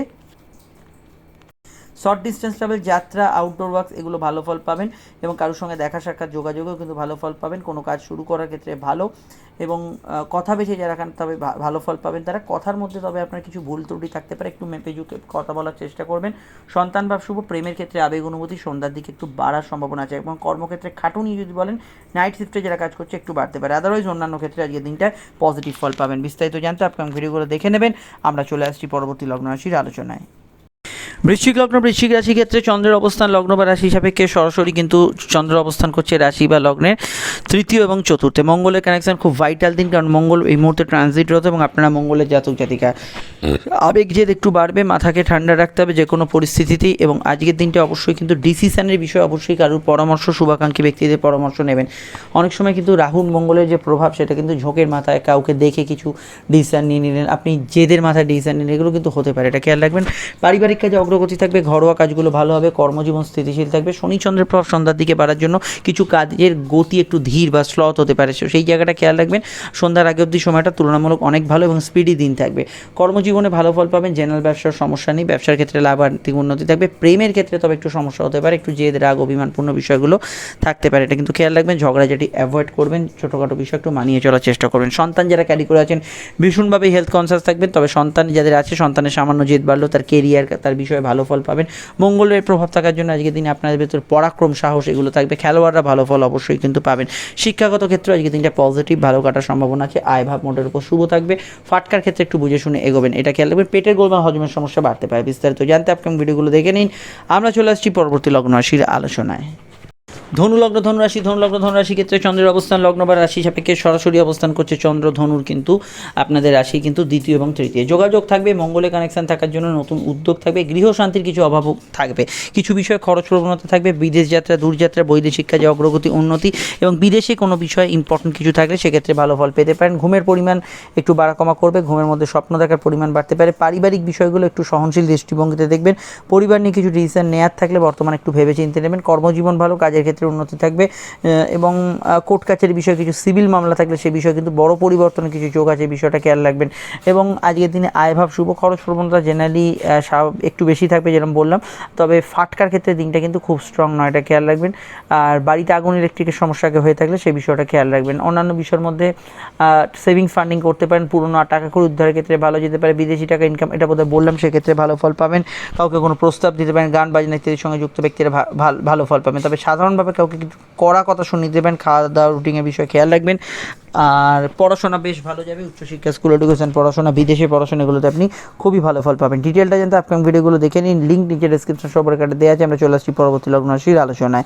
শর্ট ডিস্টেন্স ট্রাভেল যাত্রা আউটডোর ওয়ার্কস এগুলো ভালো ফল পাবেন এবং কারোর সঙ্গে দেখা সাক্ষাৎ যোগাযোগেও কিন্তু ভালো ফল পাবেন। কোনো কাজ শুরু করার ক্ষেত্রে ভালো এবং কথা বেছে যারা খান তবে ভালো ফল পাবেন তারা। কথার মধ্যে তবে আপনার কিছু ভুল ত্রুটি থাকতে পারে, একটু মেপে ঝুঁকে কথা বলার চেষ্টা করবেন। সন্তান বা শুভ প্রেমের ক্ষেত্রে আবেগ, অনুভূতি সন্ধ্যার দিকে একটু বাড়ার সম্ভাবনা আছে এবং কর্মক্ষেত্রে খাটুনি যদি বলেন নাইট শিফটে যারা কাজ করছে একটু বাড়তে পারে। আদারওয়াইজ অন্যান্য ক্ষেত্রে আজকের দিনটা পজিটিভ ফল পাবেন। বিস্তারিত জানতে আপকাম ভিডিওগুলো দেখে নেবেন। আমরা চলে আসছি পরবর্তী লগ্ন রাশির আলোচনায়। বৃশ্চিক লগ্ন, বৃশ্চিক রাশি ক্ষেত্রে চন্দ্রের অবস্থান লগ্ন বা রাশি সাপেক্ষে সরাসরি কিন্তু চন্দ্র অবস্থান করছে রাশি বা লগ্নের। তৃতীয় এবং চতুর্থে। মঙ্গলের কানেকশন খুব ভাইটাল দিন, কারণ মঙ্গল এই মুহূর্তে ট্রানজিটরত এবং আপনারা মঙ্গলের জাতক, জাতিকা। আবেগ জেদ একটু বাড়বে, মাথাকে ঠান্ডা রাখতে হবে যে কোনো পরিস্থিতিতেই এবং আজকের দিনটা অবশ্যই কিন্তু ডিসিশনের বিষয়ে, অবশ্যই কারোর পরামর্শ, শুভাকাঙ্ক্ষী ব্যক্তিদের পরামর্শ নেবেন। অনেক সময় কিন্তু রাহুল মঙ্গলের যে প্রভাব, সেটা কিন্তু ঝোঁকের মাথায় কাউকে দেখে কিছু ডিসিশন নিয়ে নিলেন। আপনি জেদের মাথায় ডিসিশন নিলেন, এগুলো কিন্তু হতে পারে, এটা খেয়াল রাখবেন। পারিবারিক কাজে অগ্রগতি থাকবে, ঘরোয়া কাজগুলো ভালো হবে, কর্মজীবন স্থিতিশীল থাকবে। শনিচন্দ্রের প্রভাব সন্ধ্যার দিকে বাড়ার জন্য কিছু কাজের গতি একটু ধীর বা স্লথ হতে পারে সেই জায়গাটা খেয়াল রাখবেন। সন্ধ্যার আগে অবধি সময়টা তুলনামূলক অনেক ভালো এবং স্পিডি দিন থাকবে। কর্মজীবনে ভালো ফল পাবেন জেনারেল ব্যবসার সমস্যা নেই, ব্যবসার ক্ষেত্রে লাভ আর্থিক উন্নতি থাকবে। প্রেমের ক্ষেত্রে তবে একটু সমস্যা হতে পারে, একটু জেদ, রাগ, অভিমানপূর্ণ বিষয়গুলো থাকতে পারে। এটা কিন্তু খেয়াল রাখবেন, ঝগড়াঝাটি অ্যাভয়েড করবেন, ছোটোখাটো বিষয় একটু মানিয়ে চলার চেষ্টা করবেন। সন্তান যারা ক্যারি করে আছেন, ভীষণভাবে হেলথ কনসাস থাকবেন, তবে সন্তান যাদের আছে, সন্তানের সামান্য জেদ বাড়লেও তার কেরিয়ার তার বিষয়ে ভালো ফল পাবেন। মঙ্গলের প্রভাব থাকার জন্য আজকের দিনে আপনাদের ভেতর পরাক্রম, সাহস, এগুলো থাকবে। খেলোয়াড়রা ভালো ফল অবশ্যই কিন্তু পাবেন। শিক্ষাগত ক্ষেত্রে আজকে দিনটা পজিটিভ ভালো কাটার সম্ভাবনা আছে, আয় ভাব মোটের উপর শুভ থাকবে। ফাটকার ক্ষেত্রে একটু বুঝে শুনে এগোবেন, এটা খেয়াল রাখবেন। পেটের গোলমাল হজমের সমস্যা বাড়তে পারে, বিস্তারিত জানতে আপনি ভিডিওগুলো দেখে নিন। আমরা চলে আসছি পরবর্তী লগ্ন রাশির আলোচনায়। ধনু লগ্ন ধনুরাশি ধনু লগ্ন ধনুরাশি ক্ষেত্রে চন্দ্রের অবস্থান, লগ্ন বা রাশি সাপেক্ষে সরাসরি অবস্থান করছে চন্দ্র, ধনুর কিন্তু আপনাদের রাশি কিন্তু দ্বিতীয় এবং তৃতীয়। যোগাযোগ থাকবে, মঙ্গলে কানেকশন থাকার জন্য নতুন উদ্যোগ থাকবে, গৃহ শান্তির কিছু অভাবও থাকবে। কিছু বিষয়ে খরচ প্রবণতা থাকবে, বিদেশ যাত্রা দূরযাত্রা বৈদেশিক কাজে অগ্রগতি, উন্নতি এবং বিদেশে কোনো বিষয়ে ইম্পর্টেন্ট কিছু থাকলে সেক্ষেত্রে ভালো ফল পেতে পারেন। ঘুমের পরিমাণ একটু বাড়া কমা করবে, ঘুমের মধ্যে স্বপ্ন দেখার পরিমাণ বাড়তে পারে। পারিবারিক বিষয়গুলো একটু সহনশীল দৃষ্টিভঙ্গিতে দেখবেন। পরিবার নিয়ে কিছু ডিসিশন নেওয়ার থাকলে বর্তমানে একটু ভেবে চিন্তে নেবেন। কর্মজীবন ভালো, কাজের ক্ষেত্রে উন্নতি থাকবে এবং কোর্ট কাছারি বিষয়ে কিছু সিভিল মামলা থাকলে সে বিষয়ে কিন্তু বড় পরিবর্তনের কিছু যোগ আছে, বিষয়টা খেয়াল রাখবেন। এবং আজকের দিনে আয়ভাব শুভ খরচ প্রবণতা জেনারেলি একটু বেশি থাকবে যেরকম বললাম, তবে ফাটকার ক্ষেত্রে দিনটা কিন্তু খুব স্ট্রং নয়, এটা খেয়াল রাখবেন। আর বাড়িতে আগুন ইলেকট্রিকের সমস্যাকে হয়ে থাকলে সেই বিষয়টা খেয়াল রাখবেন। অন্যান্য বিষয়ের মধ্যে সেভিংস ফান্ডিং করতে পারেন, পুরনো টাকা করে উদ্ধারের ক্ষেত্রে ভালো যেতে পারে, বিদেশি টাকা ইনকাম এটা বোধহয় বললাম, সেক্ষেত্রে ভালো ফল পাবেন। কাউকে কোনো প্রস্তাব দিতে পারেন, গান বাজনা ইত্যাদির সঙ্গে যুক্ত ব্যক্তিরা ভালো ফল পাবেন। তবে সাধারণভাবে কাউকে কিছু কড়া কথা শুনিয়ে দেবেন খাওয়া দাওয়া রুটিনের বিষয়ে খেয়াল রাখবেন। আর পড়াশোনা বেশ ভালো যাবে, উচ্চশিক্ষা স্কুল এডুকেশন পড়াশোনা, বিদেশে পড়াশোনাগুলোতে আপনি খুবই ভালো ফল পাবেন। ডিটেলটা জানতে আপকাম ভিডিওগুলো দেখে নিন লিঙ্ক নিচে ডিসক্রিপশন সবার কাটে দেওয়া আছে, আমরা চলে আসছি পরবর্তী লগ্ন রাশির আলোচনায়।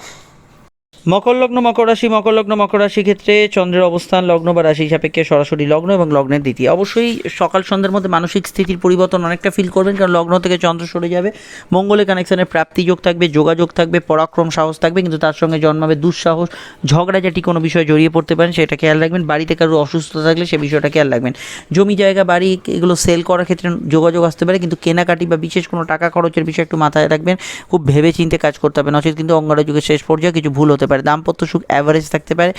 মকর লগ্ন, মকর রাশি, মকর লগ্ন, মকর রাশি ক্ষেত্রে চন্দ্রের অবস্থান লগ্ন বা রাশি সাপেক্ষে সরাসরি লগ্ন এবং লগ্নের দ্বিতীয়। অবশ্যই সকাল সন্ধ্যার মধ্যে মানসিক স্থিতির পরিবর্তন অনেকটা ফিল করবেন, কারণ লগ্ন থেকে চন্দ্র সরে যাবে। মঙ্গলে কানেকশনের প্রাপ্তি যোগ থাকবে, যোগাযোগ থাকবে, পরাক্রম সাহস থাকবে, কিন্তু তার সঙ্গে জন্মাবে দুঃসাহস, ঝগড়াঝাটি কোনো বিষয়ে জড়িয়ে পড়তে পারেন, সেটা খেয়াল রাখবেন। বাড়িতে কারও অসুস্থ থাকলে সে বিষয়টা খেয়াল রাখবেন। জমি, জায়গা, বাড়ি এগুলো সেল করার ক্ষেত্রে যোগাযোগ আসতে পারে, কিন্তু কেনাকাটি বা বিশেষ কোনো টাকা খরচের বিষয়ে একটু মাথায় রাখবেন। খুব ভেবে চিন্তে কাজ করতে হবে, নচেত কিন্তু অঙ্গারা যুগের শেষ পর্যায়ে কিছু ভুল হতে পারে, দাম্পত্য সুখ অ্যাভারেজ থাকতে পারে,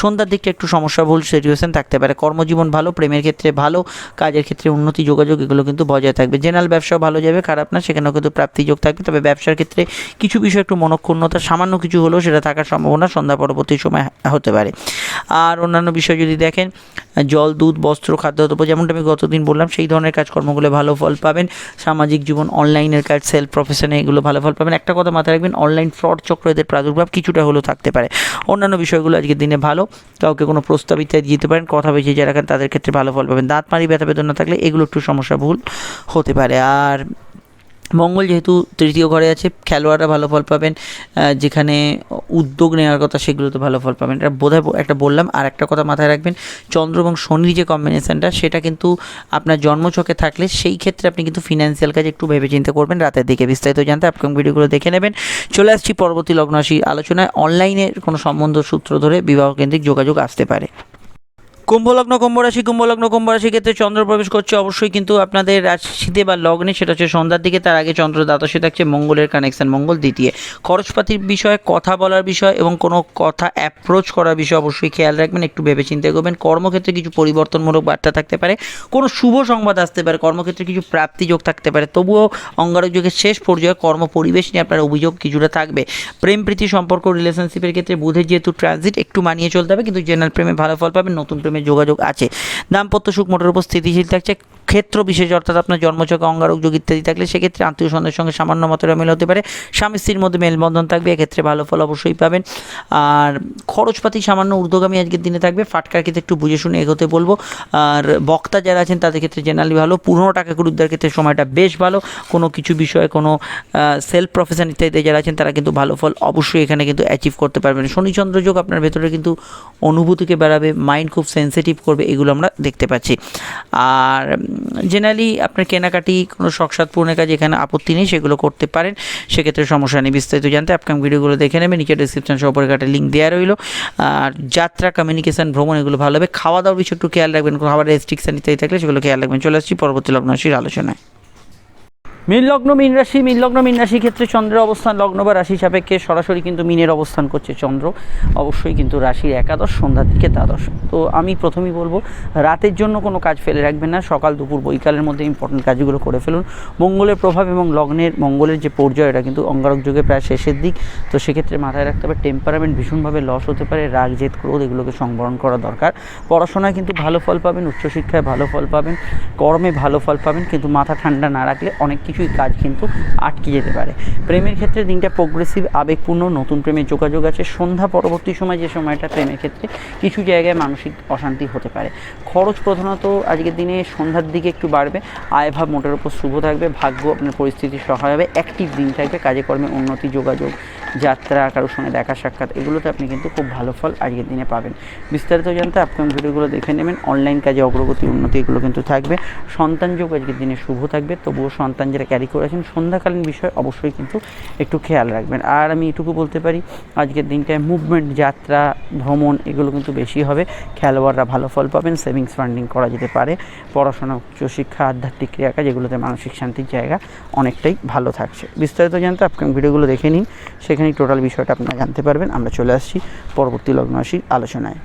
সন্ধ্যার দিকটা একটু সমস্যা ভুল সিচুয়েশন থাকতে পারে। কর্মজীবন ভালো, প্রেমের ক্ষেত্রে ভালো, কাজের ক্ষেত্রে উন্নতি, যোগাযোগ, এগুলো কিন্তু বজায় থাকবে। জেনারেল ব্যবসাও ভালো যাবে, খারাপ না, সেখানেও কিন্তু প্রাপ্তিযোগ থাকবে। তবে ব্যবসার ক্ষেত্রে কিছু বিষয় একটু মনক্ষুণ্ণতা, সামান্য কিছু হলেও সেটা থাকার সম্ভাবনা সন্ধ্যা পরবর্তী সময় হতে পারে। আর অন্যান্য বিষয় যদি দেখেন, জল, দুধ, বস্ত্র, খাদ্যদ্রব্য, যেমনটা আমি গতদিন বললাম, সেই ধরনের কাজকর্মগুলো ভালো ফল পাবেন। সামাজিক জীবন অনলাইনের কাজ সেলফ প্রফেশনে এগুলো ভালো ফল পাবেন। একটা কথা মাথায় রাখবেন অনলাইন ফ্রড চক্র এদের প্রাদুর্ভাব কিছুটা হলেও থাকতে পারে। অন্যান্য বিষয়গুলো আজকের দিনে ভালো। কাউকে কোনো প্রস্তাব ইত্যাদি দিতে পারেন, কথা বেশি যারা তাদের ক্ষেত্রে ভালো ফল পাবেন। দাঁত মারি ব্যথা বেদনা থাকলে এগুলো একটু সমস্যা ভুল হতে পারে। আর মঙ্গল যেহেতু তৃতীয় ঘরে আছে, খেলোয়াড়রা ভালো ফল পাবেন যেখানে উদ্যোগ নেওয়ার কথা সেগুলোতে ভালো ফল পাবেন। এটা বোধহয় একটা বললাম, আর একটা কথা মাথায় রাখবেন, চন্দ্র এবং শনির যে কম্বিনেশনটা সেটা কিন্তু আপনার জন্মছকে থাকলে সেই ক্ষেত্রে আপনি কিন্তু ফিনান্সিয়াল কাজ একটু ভেবে চিন্তা করবেন। রাতের দিকে বিস্তারিত জানতে আপকাম ভিডিওগুলো দেখে নেবেন। চলে আসছি পরবর্তী লগ্নরাশি আলোচনায়। অনলাইনের কোনো সম্বন্ধ সূত্র ধরে বিবাহ কেন্দ্রিক যোগাযোগ আসতে পারে। কুম্ভলগ্ন, কুম্ভরাশি, কুম্ভলগ্ন, কুম্ভরাশির ক্ষেত্রে চন্দ্র প্রবেশ করছে। অবশ্যই কিন্তু আপনাদের রাশিতে বা লগ্নে সেটা হচ্ছে সন্ধ্যার দিকে, তার আগে চন্দ্র দ্বাদশে থাকছে, মঙ্গলের কানেকশন মঙ্গল দ্বিতীয়। খরচপাতির বিষয়ে কথা বলার বিষয় এবং কোনো কথা অ্যাপ্রোচ করার বিষয় অবশ্যই খেয়াল রাখবেন, একটু ভেবে চিন্তা করবেন। কর্মক্ষেত্রে কিছু পরিবর্তনমূলক বার্তা থাকতে পারে, কোনো শুভ সংবাদ আসতে পারে, কর্মক্ষেত্রে কিছু প্রাপ্তিযোগ থাকতে পারে। তবুও অঙ্গারক যুগের শেষ পর্যায়ে কর্ম পরিবেশ নিয়ে আপনার অভিযোগ কিছুটা থাকবে। প্রেম, প্রীতি, সম্পর্ক রিলেশনশিপের ক্ষেত্রে বুধের যেহেতু ট্রানজিট একটু মানিয়ে চলতে হবে, কিন্তু জেনারেল প্রেমে ভালো ফল পাবেন, নতুন প্রেমের যোগাযোগ আছে। দাম্পত্য সুখ মোটের উপর স্থিতিশীল থাকছে। ক্ষেত্র বিশেষ অর্থাৎ আপনার জন্মচকে অঙ্গারক যোগ ইত্যাদি থাকলে সেক্ষেত্রে আত্মীয় স্বজনের সঙ্গে সামান্য মাত্রা মিল হতে পারে। স্বামী স্ত্রীর মধ্যে মেলবন্ধন থাকবে, এক্ষেত্রে ভালো ফল অবশ্যই পাবেন। আর খরচপাতি সামান্য ঊর্ধ্বগামী আজকের দিনে থাকবে। ফাটকার ক্ষেত্রে একটু বুঝে শুনে এগোতে বলব। আর বক্তা যারা আছেন, তাদের ক্ষেত্রে জেনারেলি ভালো। পুরনো টাকা খরিদ্দার ক্ষেত্রে সময়টা বেশ ভালো। কোনো কিছু বিষয়ে কোনো সেলফ প্রফেশন ইত্যাদিতে যারা আছেন, তারা কিন্তু ভালো ফল অবশ্যই এখানে কিন্তু অ্যাচিভ করতে পারবেন। শনিচন্দ্র যোগ আপনার ভেতরে কিন্তু অনুভূতিকে বাড়াবে। মাইন্ড খুব সেন্সিটিভ করবে, এগুলো আমরা দেখতে পাচ্ছি। আর জেনারেলি আপনার কেনাকাটি, কোনো শখসাদ পূরণের কাজ এখানে আপত্তি নেই, সেগুলো করতে পারেন। সেক্ষেত্রে সমস্যা নেই, বিস্তারিত জানতে আপকাম ভিডিওগুলো দেখে নেবেন নিচে ডিসক্রিপশন সহ উপরে লিঙ্ক দেওয়া রইল। আর যাত্রা কমিউনিকেশন ভ্রমণ, এগুলো ভালো হবে খাওয়া দাওয়ার বিষয়ে একটু খেয়াল রাখবেন, কোনো খাবার রেস্ট্রিকশান ইত্যাদি থাকলে সেগুলো খেয়াল রাখবেন। চলে আসছি পরবর্তী লগ্নাশীর আলোচনায়। মীন লগ্ন মীন রাশি মীন লগ্ন মীন রাশির ক্ষেত্রে চন্দ্রের অবস্থান, লগ্ন বা রাশি সাপেক্ষে সরাসরি কিন্তু মিনের অবস্থান করছে চন্দ্র। অবশ্যই কিন্তু রাশির একাদশ, সন্ধ্যার দিকে দ্বাদশ। তো আমি প্রথমেই বলব, রাতের জন্য কোনো কাজ ফেলে রাখবেন না। সকাল, দুপুর, বৈকালের মধ্যে ইম্পর্টেন্ট কাজগুলো করে ফেলুন। মঙ্গলের প্রভাব এবং লগ্নের, মঙ্গলের যে পর্যায়, এটা কিন্তু অঙ্গারক যুগে প্রায় শেষের দিক। তো সেক্ষেত্রে মাথায় রাখতে হবে টেম্পারামেন্ট ভীষণভাবে লস হতে পারে, রাগ, জেদ, ক্রোধ এগুলোকে সংবরণ করা দরকার। পড়াশোনায় কিন্তু ভালো ফল পাবেন, উচ্চশিক্ষায় ভালো ফল পাবেন, কর্মে ভালো ফল পাবেন, কিন্তু মাথা ঠান্ডা না রাখলে অনেক কিছুই কাজ কিন্তু আটকে যেতে পারে। প্রেমের ক্ষেত্রে দিনটা প্রোগ্রেসিভ আবেগপূর্ণ, নতুন প্রেমের যোগাযোগ আছে। সন্ধ্যা পরবর্তী সময় যে সময়টা প্রেমের ক্ষেত্রে কিছু জায়গায় মানসিক অশান্তি হতে পারে। খরচ প্রধানত আজকের দিনে সন্ধ্যার দিকে একটু বাড়বে। আয়ভাব মোটের উপর শুভ থাকবে। ভাগ্য আপনার পরিস্থিতি সহায় হবে। অ্যাক্টিভ দিন থাকবে। কাজে কর্মে উন্নতি, যোগাযোগ, যাত্রা, কারোর সঙ্গে দেখা, সাক্ষাৎ, এগুলোতে আপনি কিন্তু খুব ভালো ফল আজকের দিনে পাবেন। বিস্তারিত জানতে আপকামিং ভিডিওগুলো দেখে নেবেন। অনলাইন কাজে অগ্রগতি, উন্নতি এগুলো কিন্তু থাকবে। সন্তান যোগ আজকের দিনে শুভ থাকবে। তবুও সন্তান যারা ক্যারি করে করেছেন সন্ধ্যাকালীন বিষয় অবশ্যই কিন্তু একটু খেয়াল রাখবেন। আর আমি এটুকু বলতে পারি, আজকের দিনটায় মুভমেন্ট যাত্রা, ভ্রমণ এগুলো কিন্তু বেশি হবে। খেলোয়াড়রা ভালো ফল পাবেন সেভিংস ফান্ডিং করা যেতে পারে, পড়াশোনা উচ্চশিক্ষা আধ্যাত্মিক ক্রিয়াকাজ এগুলোতে মানসিক শান্তির জায়গা অনেকটাই ভালো থাকছে। বিস্তারিত জানতে আপকামিং ভিডিওগুলো দেখে নিন সেখানে টোটাল বিষয়টা আপনারা জানতে পারবেন। আমরা চলে আসছি পরবর্তী লগ্ন আলোচনায়।